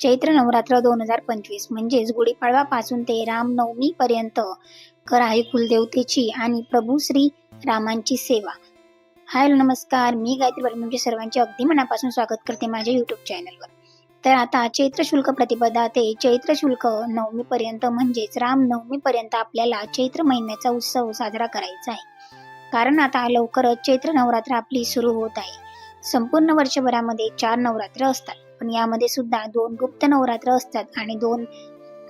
चैत्र नवरात्र दोन हजार पंचवीस म्हणजेच गुढीपाडवापासून ते रामनवमीपर्यंत. कर आहे कुलदेवतेची आणि प्रभू श्री रामांची सेवा. हाय नमस्कार. मी गायत्री पाटील तुमच्या म्हणजे सर्वांचे अगदी मनापासून स्वागत करते माझ्या युट्यूब चॅनलवर तर आता चैत्र शुल्क प्रतिपदा ते चैत्र शुल्क नवमीपर्यंत म्हणजेच रामनवमीपर्यंत आपल्याला चैत्र महिन्याचा उत्सव साजरा करायचा आहे. कारण आता लवकरच चैत्र नवरात्र आपली सुरू होत आहे. संपूर्ण वर्षभरामध्ये चार नवरात्र असतात. पण यामध्ये सुद्धा दोन गुप्त नवरात्र असतात आणि दोन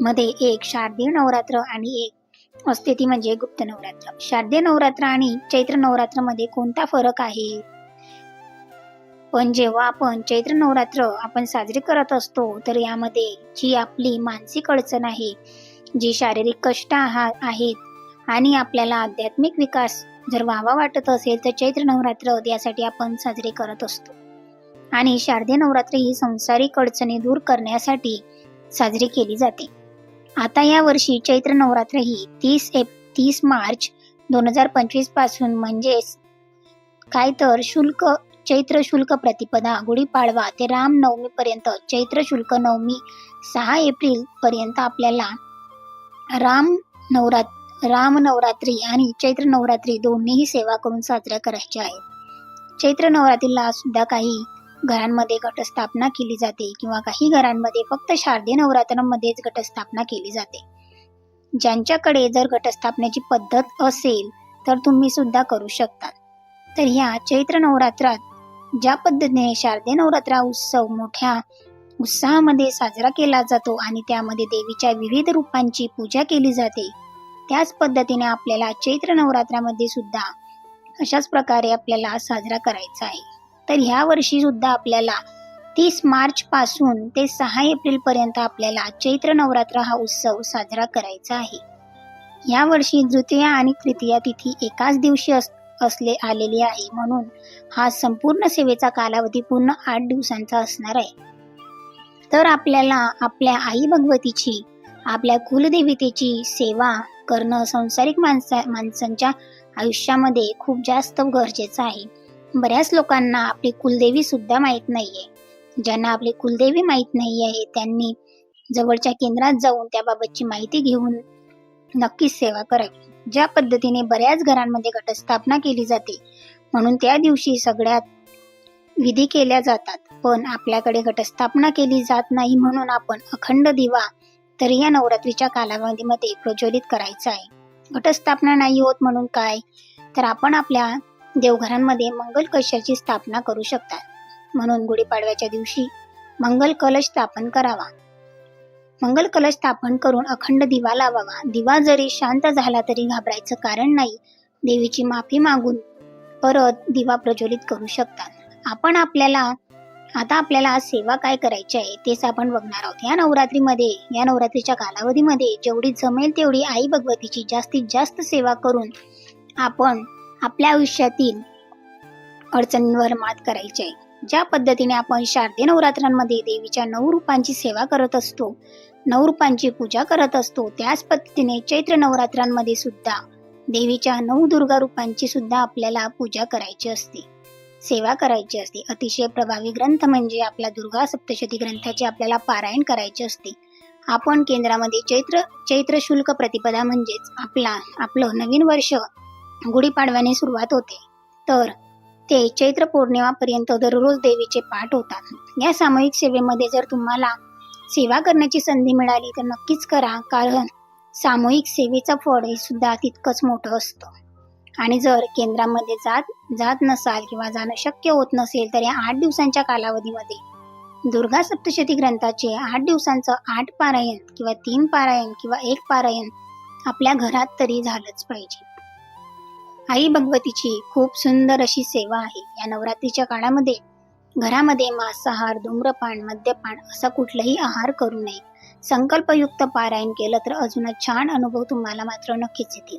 मध्ये एक शारदीय नवरात्र आणि एक असते ती म्हणजे गुप्त नवरात्र. शारदीय नवरात्र आणि चैत्र नवरात्रमध्ये कोणता फरक आहे? पण जेव्हा आपण चैत्र नवरात्र आपण साजरे करत असतो तर यामध्ये जी आपली मानसिक अडचण आहे जी शारीरिक कष्ट आहेत आणि आपल्याला आध्यात्मिक विकास जर व्हावा वाटत असेल तर चैत्र नवरात्र यासाठी आपण साजरे करत असतो. आणि शारदीय नवरात्र ही संसारिक अडचणी दूर करण्यासाठी साजरी केली जाते. आता या वर्षी चैत्र नवरात्र ही तीस एप तीस मार्च दोन हजार पंचवीसपासून म्हणजेच काय तर शुल्क चैत्र शुल्क प्रतिपदा गुढीपाडवा ते रामनवमी पर्यंत चैत्र शुल्क नवमी सहा एप्रिल पर्यंत आपल्याला राम नवरात राम नवरात्री आणि चैत्र नवरात्री दोन्हीही सेवा करून साजऱ्या करायच्या आहेत. चैत्र नवरात्रीला सुद्धा काही घरांमध्ये घटस्थापना केली जाते किंवा काही घरांमध्ये फक्त शारदीय नवरात्रांमध्येच घटस्थापना केली जाते. ज्यांच्याकडे जर घटस्थापनेची पद्धत असेल तर तुम्ही सुद्धा करू शकता तर ह्या चैत्र नवरात्रात ज्या पद्धतीने शारदीय नवरात्रा उत्सव मोठ्या उत्साहामध्ये साजरा केला जातो आणि त्यामध्ये देवीच्या विविध रूपांची पूजा केली जाते त्याच पद्धतीने आपल्याला चैत्र नवरात्रामध्ये सुद्धा अशाच प्रकारे आपल्याला साजरा करायचा आहे. तर ह्या वर्षी सुद्धा आपल्याला तीस मार्च पासून ते सहा एप्रिल पर्यंत आपल्याला चैत्र नवरात्र हा उत्सव साजरा करायचा आहे. या वर्षी द्वितीया आणि तृतीया तिथी एकाच दिवशी अस असले आलेली आहे म्हणून हा संपूर्ण सेवेचा कालावधी पूर्ण आठ दिवसांचा असणार आहे. तर आपल्याला आपल्या आई भगवतीची आपल्या कुलदेवतेची सेवा करणं संसारिक माणसा माणसांच्या आयुष्यामध्ये खूप जास्त गरजेचं आहे. बऱ्याच लोकांना आपली कुलदेवी सुद्धा माहीत नाहीये. ज्यांना आपली कुलदेवी माहीत नाही आहे त्यांनी जवळच्या केंद्रात जाऊन त्याबाबतची माहिती घेऊन नक्कीच सेवा करावी. ज्या पद्धतीने बऱ्याच घरांमध्ये घटस्थापना केली जाते म्हणून त्या दिवशी सगळ्यात विधी केल्या जातात. पण आपल्याकडे घटस्थापना केली जात नाही म्हणून आपण अखंड दिवा तर या नवरात्रीच्या कालावधीमध्ये प्रज्वलित करायचा आहे. घटस्थापना नाही होत म्हणून काय? तर आपण आपल्या देवघरांमध्ये मंगल कलशाची स्थापना करू शकतात. म्हणून गुढीपाडव्याच्या दिवशी मंगल कलश स्थापन करावा. मंगल कलश स्थापन करून अखंड दिवा लावावा. दिवा जरी शांत झाला तरी घाबरायचं कारण नाही. देवीची माफी मागून परत दिवा प्रज्वलित करू शकतात. आपण आपल्याला आता आपल्याला सेवा काय करायची आहे तेच आपण बघणार आहोत. या नवरात्रीमध्ये या नवरात्रीच्या कालावधीमध्ये जेवढी जमेल तेवढी आई भगवतीची जास्तीत जास्त सेवा करून आपण आपल्या आयुष्यातील अडचणींवर मात करायची आहे. ज्या पद्धतीने आपण शारदीय नवरात्रांमध्ये देवीच्या नऊ रूपांची सेवा करत असतो नऊ रूपांची पूजा करत असतो त्याच पद्धतीने चैत्र नवरात्रांमध्ये सुद्धा देवीच्या नऊ दुर्गा रूपांची सुद्धा आपल्याला पूजा करायची असते. सेवा करायची असते. अतिशय प्रभावी ग्रंथ म्हणजे आपला दुर्गा सप्तशती ग्रंथाचे आपल्याला पारायण करायचे असते. आपण केंद्रामध्ये चैत्र चैत्र शुल्क प्रतिपदा म्हणजेच आपला आपलं नवीन वर्ष गुढीपाडव्याने सुरुवात होते. तर ते चैत्र पौर्णिमापर्यंत दररोज देवीचे पाठ होतात. या सामूहिक सेवेमध्ये जर तुम्हाला सेवा करण्याची संधी मिळाली तर नक्कीच करा. कारण सामूहिक सेवेचं फळ हे सुद्धा तितकंच मोठं असतं. आणि जर केंद्रामध्ये जात जात नसाल किंवा जाणं शक्य होत नसेल तर या आठ दिवसांच्या कालावधीमध्ये दुर्गा सप्तशती ग्रंथाचे आठ दिवसांचं आठ पारायण किंवा तीन पारायण किंवा एक पारायण आपल्या घरात तरी झालंच पाहिजे. आई भगवतीची खूप सुंदर अशी सेवा आहे. या नवरात्रीच्या काळामध्ये घरामध्ये मांसाहार धूम्रपान मद्यपान असा कुठलाही आहार करू नये. संकल्पयुक्त पारायण केलं तर अजूनच छान अनुभव तुम्हाला मात्र नक्कीच येतील.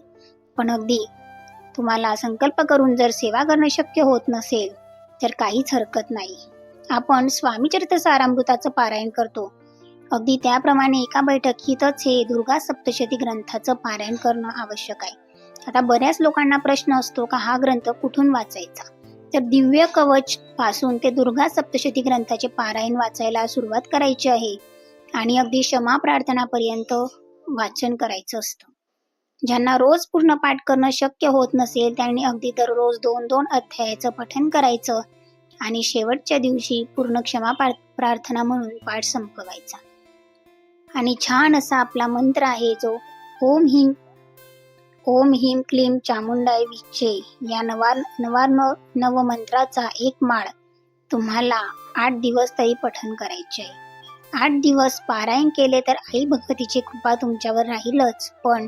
पण अगदी तुम्हाला संकल्प करून जर सेवा करणं शक्य होत नसेल तर काहीच हरकत नाही. आपण स्वामीचरित्र सारामृताचं पारायण करतो. अगदी त्याप्रमाणे एका बैठकीतच हे दुर्गा सप्तशती ग्रंथाचं पारायण करणं आवश्यक आहे. आता बऱ्याच लोकांना प्रश्न असतो का हा ग्रंथ कुठून वाचायचा? तर दिव्य कवच पासून ते दुर्गा सप्तशती ग्रंथाचे पारायण वाचायला सुरुवात करायची आहे आणि अगदी क्षमा प्रार्थनापर्यंत वाचन करायचं असतं. ज्यांना रोज पूर्ण पाठ करणं शक्य होत नसेल त्यांनी अगदी दररोज दोन दोन अध्यायाचं पठन करायचं आणि शेवटच्या दिवशी पूर्ण क्षमा प्रार्थना म्हणून पाठ संपवायचा. आणि छान असा आपला मंत्र आहे जो ओम हिंग ओम ह्रीम क्लीम चामुंडाय विचे या नवार नवार नवमंत्राचा एक माळ. तुम्हाला आठ दिवस तरी पठन करायचे आहे आठ दिवस पारायण केले तर आई भगवतीची कृपा तुमच्यावर राहीलच पण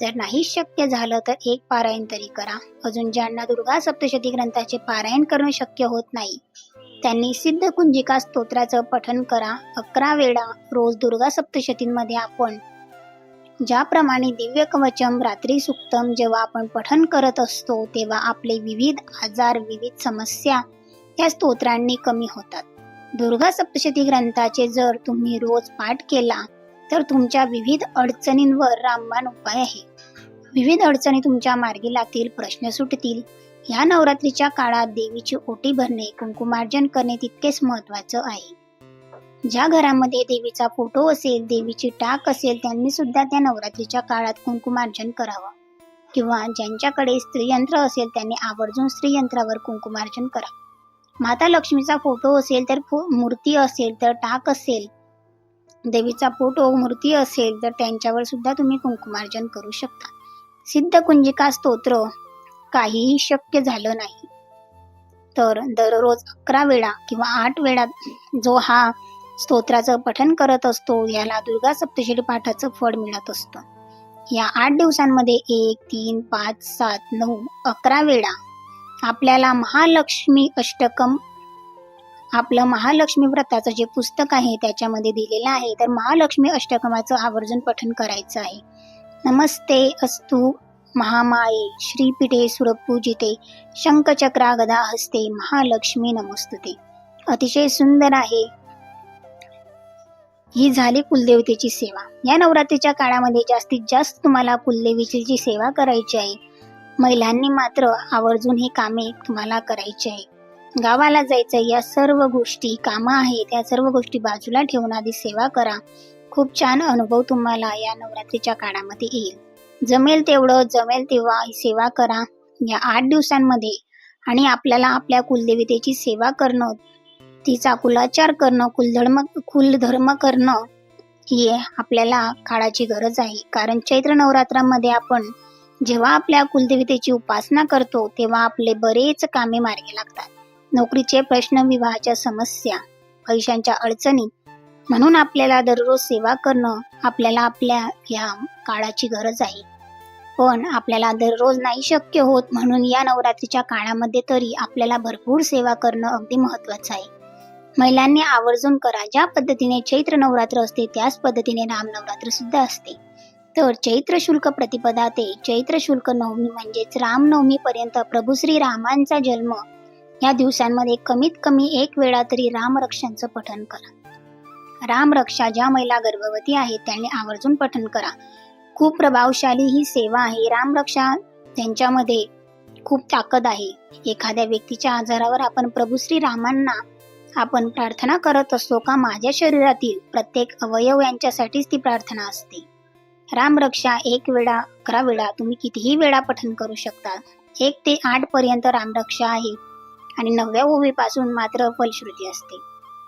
जर नाही शक्य झालं तर एक पारायण तरी करा. अजून ज्यांना दुर्गा सप्तशती ग्रंथाचे पारायण करणं शक्य होत नाही त्यांनी सिद्ध कुंजिका स्तोत्राचं पठन करा. अकरा वेळा रोज दुर्गा सप्तशतींमध्ये आपण ज्याप्रमाणे दिव्य कवचम रात्री सुक्तम जेव्हा आपण पठन करत असतो तेव्हा आपले विविध आजार विविध समस्या या स्तोत्रांनी कमी होतात. दुर्गा सप्तशती ग्रंथाचे जर तुम्ही रोज पाठ केला तर तुमच्या विविध अडचणींवर रामबाण उपाय आहे. विविध अडचणी तुमच्या मार्गी लागतील प्रश्न सुटतील. या नवरात्रीच्या काळात देवीची ओटी भरणे कुंकुमार्जन करणे तितकेच महत्वाचं आहे. ज्या घरामध्ये देवीचा फोटो असेल देवीची टाक असेल त्यांनी सुद्धा त्या नवरात्रीच्या काळात कुंकुमार्जन करावं. किंवा ज्यांच्याकडे स्त्रीयंत्र असेल त्यांनी आवर्जून स्त्रीयंत्रावर कुंकुमार्जन करा माता लक्ष्मीचा फोटो असेल तर मूर्ती असेल तर टाक असेल. देवीचा फोटो मूर्ती असेल तर त्यांच्यावर सुद्धा तुम्ही कुंकुमार्जन करू शकता. सिद्ध कुंजिका स्तोत्र काहीही शक्य झालं नाही. तर दररोज अकरा वेळा किंवा आठ वेळा जो हा स्तोत्राचं पठन करत असतो. याला दुर्गा सप्तशती पाठाचं फळ मिळत असतं. या आठ दिवसांमध्ये एक तीन पाच सात नऊ अकरा वेळा आपल्याला महालक्ष्मी अष्टकम आपलं महालक्ष्मी व्रताचं जे पुस्तक आहे त्याच्यामध्ये दिलेलं आहे. तर महालक्ष्मी अष्टकमाचं आवर्जून पठन करायचं आहे. नमस्ते अस्तु महामाये श्रीपीठे सुरपूजिते शंखचक्रा गदा हस्ते महालक्ष्मी नमस्तुते. अतिशय सुंदर आहे. ही झाली कुलदेवतेची सेवा. या नवरात्रीच्या काळामध्ये जास्तीत जास्त तुम्हाला कुलदेवीची जी सेवा करायची आहे. महिलांनी मात्र आवर्जून ही कामे तुम्हाला करायची आहे. गावाला जायचं या सर्व गोष्टी कामं आहेत या सर्व गोष्टी बाजूला ठेवून आधी सेवा करा. खूप छान अनुभव तुम्हाला या नवरात्रीच्या काळामध्ये येईल. जमेल तेवढं जमेल तेव्हा ही सेवा करा. या आठ दिवसांमध्ये आणि आपल्याला आपल्या कुलदेवतेची सेवा करणं तिचा कुलाचार करणं कुलधर्म कुलधर्म करणं ही आपल्याला काळाची गरज आहे. कारण चैत्र नवरात्रामध्ये आपण जेव्हा आपल्या कुलदेवतेची उपासना करतो तेव्हा आपले बरेच कामे मार्गी लागतात. नोकरीचे प्रश्न विवाहाच्या समस्या पैशांच्या अडचणी म्हणून आपल्याला दररोज सेवा करणं आपल्याला आपल्या या काळाची गरज आहे. पण आपल्याला दररोज नाही शक्य होत म्हणून या नवरात्रीच्या काळामध्ये तरी आपल्याला भरपूर सेवा करणं अगदी महत्वाचं आहे. महिलांनी आवर्जून करा. ज्या पद्धतीने चैत्र नवरात्र असते त्याच पद्धतीने राम नवरात्र सुद्धा असते. तर चैत्र शुल्क प्रतिपदा ते चैत्र शुल्क नवमी म्हणजेच रामनवमी पर्यंत प्रभू श्री रामांचा जन्म. या दिवसांमध्ये कमीत कमी एक वेळा तरी रामरक्षांचं पठन करा. रामरक्षा ज्या महिला गर्भवती आहेत त्यांनी आवर्जून पठन करा. खूप प्रभावशाली ही सेवा आहे. रामरक्षा त्यांच्यामध्ये खूप ताकद आहे. एखाद्या व्यक्तीच्या आजारावर आपण प्रभू श्री रामांना आपण प्रार्थना करत असतो का माझ्या शरीरातील प्रत्येक अवयव यांच्यासाठीच ती प्रार्थना असते. रामरक्षा एक वेळा अकरा वेळा तुम्ही कितीही वेळा पठन करू शकता. एक ते आठ पर्यंत रामरक्षा आहे आणि नवव्या ओवीपासून मात्र फलश्रुती असते.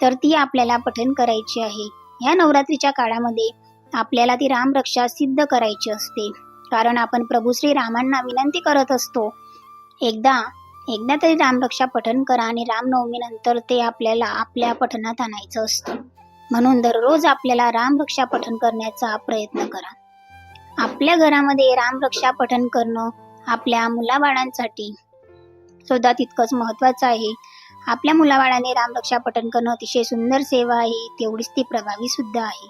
तर ती आपल्याला पठन करायची आहे. या नवरात्रीच्या काळामध्ये आपल्याला ती रामरक्षा सिद्ध करायची असते. कारण आपण प्रभू श्री रामांना विनंती करत असतो एकदा एकदा तरी रामरक्षा पठन करा आणि रामनवमीनंतर ते आपल्याला आपल्या पठणात आणायचं असतं. म्हणून दररोज आपल्याला रामरक्षा पठन करण्याचा प्रयत्न करा. आपल्या घरामध्ये रामरक्षा पठन करणं आपल्या मुलाबाळांसाठी सुद्धा तितकंच महत्वाचं आहे. आपल्या मुलाबाळाने रामरक्षा पठन करणं अतिशय सुंदर सेवा आहे तेवढीच ती प्रभावी सुद्धा आहे.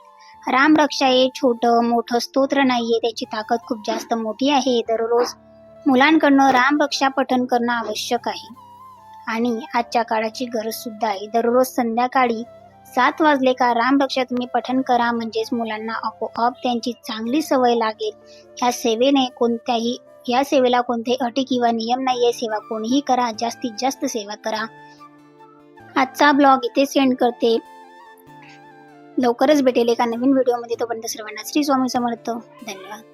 रामरक्षा हे छोटं मोठं स्तोत्र नाहीये त्याची ताकद खूप जास्त मोठी आहे. दररोज मुलांकडनं रामरक्षा पठन करणं आवश्यक आहे. आणि आजच्या काळाची गरज सुद्धा आहे. दररोज संध्याकाळी सात वाजले का रामरक्षा तुम्ही पठन करा म्हणजेच मुलांना आपोआप त्यांची चांगली सवय लागेल. ह्या सेवेने कोणत्याही या सेवेला कोणतेही अटी किंवा नियम नाहीये. सेवा कोणीही करा. जास्तीत जास्त सेवा करा. आजचा ब्लॉग इथे सेंड करते. लवकरच भेटेल एका नवीन व्हिडिओमध्ये. तोपर्यंत सर्वांना श्री स्वामी समर्थ. धन्यवाद.